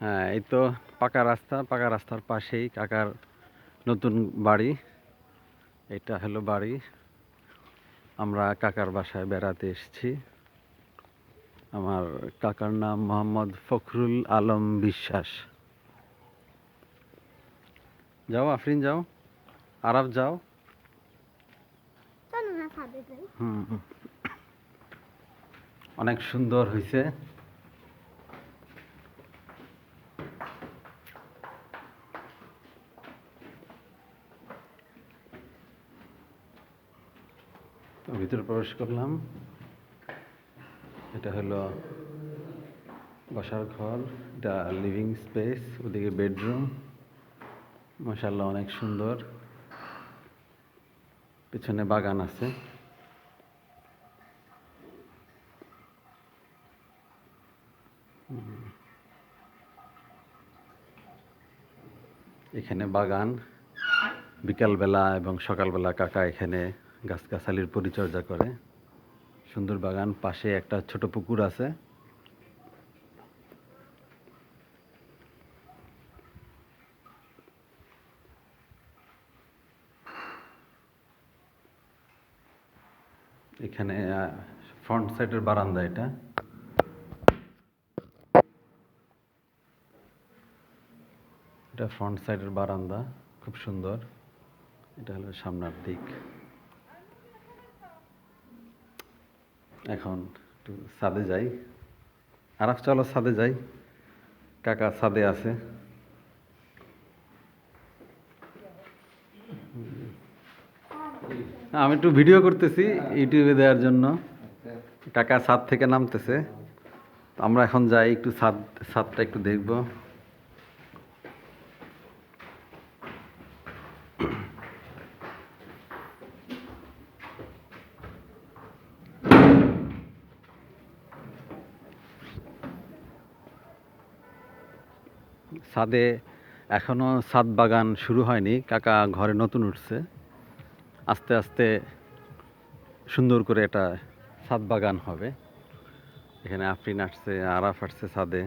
হ্যাঁ এই তো পাকা রাস্তা পাকা রাস্তার পাশেই কাকার নতুন বাড়ি। এটা হলো বাড়ি। আমরা কাকার বাসায় বেড়াতে এসেছি। আমার কাকার নাম মোহাম্মদ ফখরুল আলম বিশ্বাস। যাও আফরিন যাও। আরব যাও। অনেক সুন্দর হয়েছে তো ভিতরে প্রবেশ করলাম। এটা হলো বসার ঘর, এটা লিভিং স্পেস ওদিকে বেডরুম মশাল্লাহ অনেক সুন্দর। পিছনে বাগান আছে। এখানে বাগান। বিকালবেলা এবং সকালবেলা কাকা এখানে গাছগাছালির পরিচর্যা করে। সুন্দর বাগান, পাশে একটা ছোট পুকুর আছে। এখানে ফ্রন্ট সাইডের বারান্দা এটা। এটা ফ্রন্ট সাইডের বারান্দা, খুব সুন্দর। এটা হলো সামনের দিক। এখন একটু ছাদে যাই। আর চলো ছাদে যাই। কাকা ছাদে আছে। আমি একটু ভিডিও করতেছি ইউটিউবে দেওয়ার জন্য। কাকা ছাদ থেকে নামতেছে। আমরা এখন যাই, একটু ছাদ, ছাদটা একটু দেখব। ছাদে এখনও ছাদ বাগান শুরু হয়নি, কাকা ঘরে নতুন উঠছে। আস্তে আস্তে সুন্দর করে এটা ছাদ বাগান হবে। এখানে আফরিন আসছে, আরাফ আসছে ছাদে।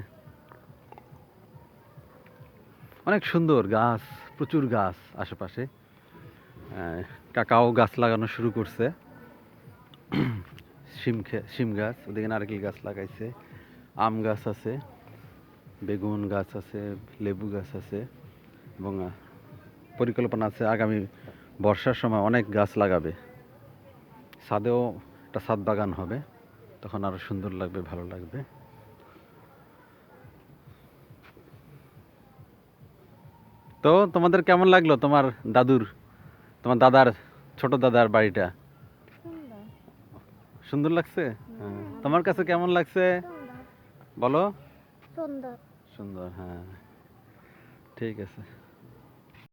অনেক সুন্দর গাছ, প্রচুর গাছ আশেপাশে। কাকাও গাছ লাগানো শুরু করছে। শিম শিম গাছ, ওদিকে নারকেল গাছ লাগাইছে, আম গাছ আছে। বেগুন গাছ আছে লেবু গাছ আছে এবং পরিকল্পনা আছে আগামী বর্ষার সময় অনেক গাছ লাগাবে। ছাদেও একটা ছাদ বাগান হবে তখন আরও সুন্দর লাগবে ভালো লাগবে। তো তোমাদের কেমন লাগল তোমার দাদুর তোমার দাদার ছোট দাদার বাড়িটা? সুন্দর। লাগছে। তোমার কাছে কেমন লাগছে? বলো। সুন্দর। সুন্দর হ্যাঁ। ঠিক আছে।